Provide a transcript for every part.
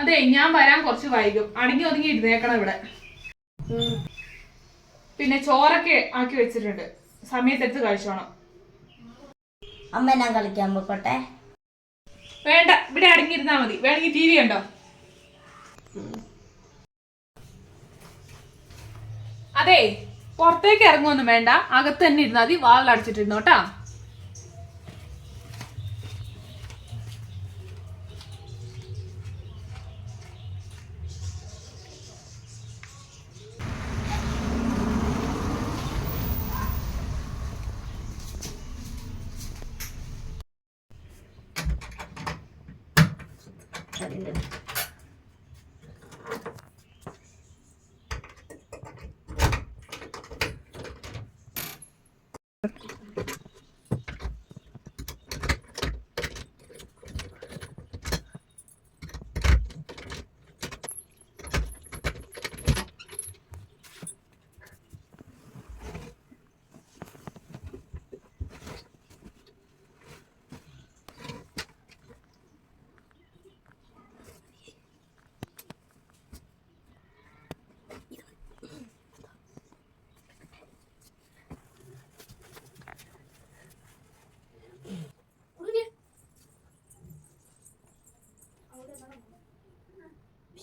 അതെ ഞാൻ വരാൻ കുറച്ച് വൈകും. അടങ്ങി ഒതുങ്ങി ഇരുന്നേക്കണം ഇവിടെ. പിന്നെ ചോറൊക്കെ ആക്കി വെച്ചിട്ടുണ്ട്. സമയത്തെടുത്ത് കഴിച്ചോണം. അമ്മ ഞാൻ കളിക്കാൻ പോയിക്കോട്ടെ വേണ്ട ഇവിടെ അടങ്ങിയിരുന്നാ മതി. വേണമെങ്കിൽ ടി വി ഉണ്ടോ അതെ പുറത്തേക്ക് ഇറങ്ങുമൊന്നും വേണ്ട. അകത്ത് തന്നെ ഇരുന്നാൽ മതി. വാതിൽ അടച്ചിട്ടിരുന്നു കേട്ടാ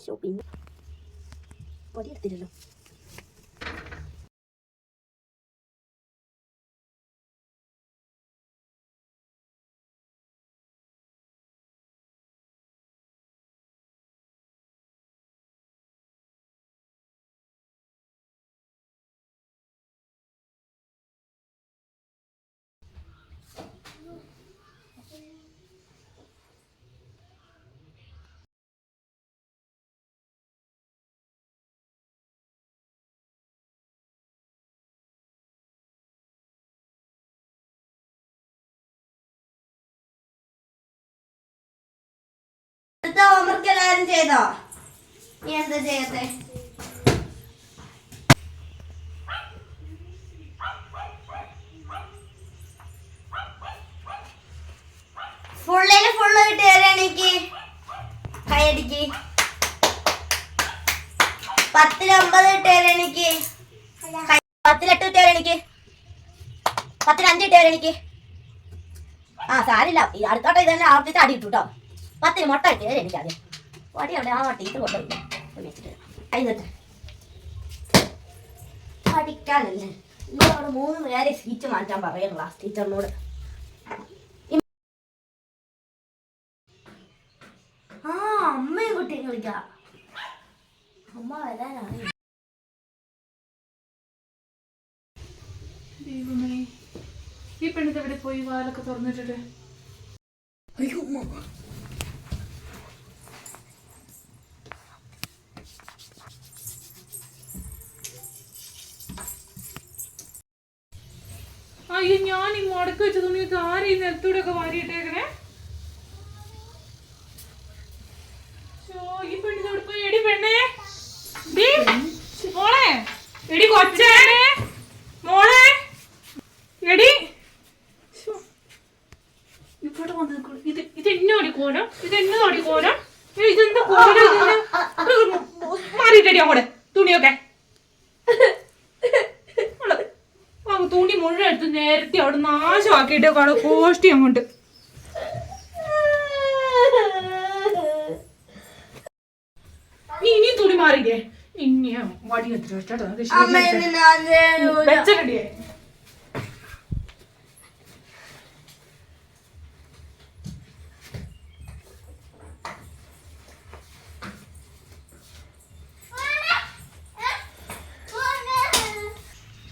ഷോപ്പിംഗ് പൊടി എടുത്തില്ലല്ലോ ഹോംവർക്ക് എല്ലാവരും ചെയ്തോ? നീ എന്താ ചെയ്യത്തെ? ഫുള്ളിന് ഫുള്ള് കിട്ടി എനിക്ക് കൈയടിക്ക് പത്തിൽ ഒമ്പത് എനിക്ക് കൈ- പത്തിലെട്ട് പത്തിലഞ്ച് കിട്ടിയാലേ എനിക്ക് ആ സാരില്ല. അടുത്തോട്ടെ ഇതന്നെ ആവർത്തിച്ച് അടി കേട്ടോ പത്തിന് മുട്ട കിട്ടിയാലേ എനിക്ക് ആദ്യം. വടി അവിടെ ആ വട്ടി ഇത് കൊണ്ടുപോയി കൈ നിട്ട്. പഠിക്കാനല്ലേ. നിങ്ങളോട് മൂന്ന് നേരെ സീറ്റ് മാറ്റാൻ പറയുന്നു ക്ലാസ് ടീച്ചറിനോട് ആ അമ്മയും കുട്ടിയും കളിക്കാം. അമ്മ വരാനാണ്. ദൈവമേ ഈ പെണ്ണിത് എവിടെ പോയി? വാലൊക്കെ തുറന്നിട്ടിട്ട്. അയ്യോ അയ്യോ ഞാൻ ഈ മുടക്കി വെച്ച തുണിയൊക്കെ ആരും ഈ നിലത്തൂടെ ഒക്കെ വാരിയിട്ടേക്കണേ ഈ എടി പെണ്ണേ. എടി കൊച്ചേ. മോളെ. എടി. മുഴുവൻ എടുത്ത് നേരത്തെ അവിടെ നാശമാക്കിയിട്ട് കാണും. കോഷ്ടി അങ്ങോട്ട്. നീ ഇനി തുണി മാറിയില്ലേ? ഇനിയാ വടി അമ്മ വെച്ചടിയേ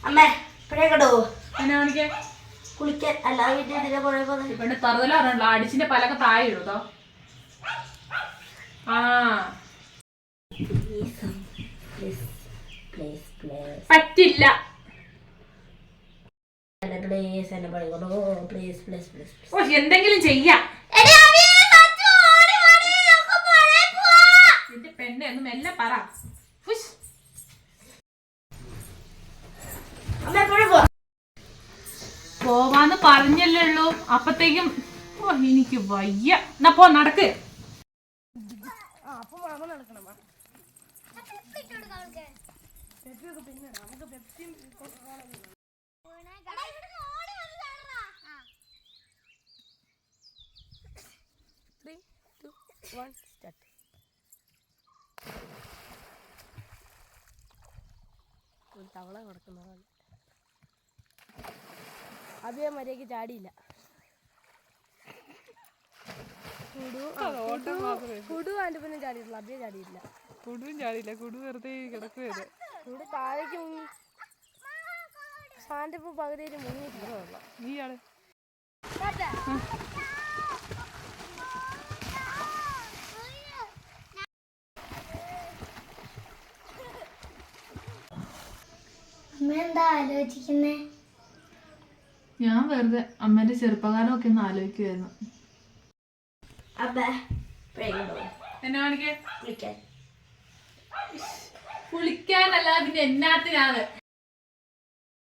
അമ്മേ ഇപ്പഴേക്കടോ എന്നാ കാണിക്കേ? കുളിക്കാൻ. അല്ലാതെ വീട്ടിൽ ഇതിലെ പുഴ പോകുന്നത് ഇവന്റെ തറുതല പറഞ്ഞല്ലോ അടിച്ചിന്റെ പലക്കെ താഴെ ഇടും ആ. പ്ലീസ് പ്ലീസ് പ്ലീസ് പ്ലീസ് പറ്റില്ല എന്തെങ്കിലും ചെയ്യാം. നിന്റെ പെണ്ണെ ഒന്ന് മെല്ലെ പറ. പോവാന്ന് പറഞ്ഞല്ലേ ഉള്ളൂ. അപ്പത്തേക്കും ഓ എനിക്ക് വയ്യ. എന്നാ പോ നടക്ക്. അവൻ നടക്കണം വാ. പെപ്സിയൊക്കെ പിന്നെ ഇടാം. നമുക്ക് പെപ്സിയും മര്യാദയ്ക്ക് ചാടിയില്ല. മര്യാദയ്ക്ക് ആ, കുടു- ചാടിയിട്ടില്ല അഭിയ ചാടിയില്ല കുടുവും ചാടിയില്ല കുടു വെറുതെ കിടക്കുകയത് കുടു താഴേക്ക് മുങ്ങി. ഷാന്റെ ഇപ്പൊ പകുതിയിൽ മുങ്ങിയിട്ടില്ല നീ ആൾ അമ്മ എന്താ ആലോചിക്കുന്നേ? ഞാൻ വെറുതെ അമ്മേന്റെ ചെറുപ്പകാലം ഒക്കെ ഒന്ന് ആലോചിക്കുമായിരുന്നു എന്നെ കാണിക്കേ. കുളിക്കാനല്ല പിന്നെ എന്നാത്തിനാണ്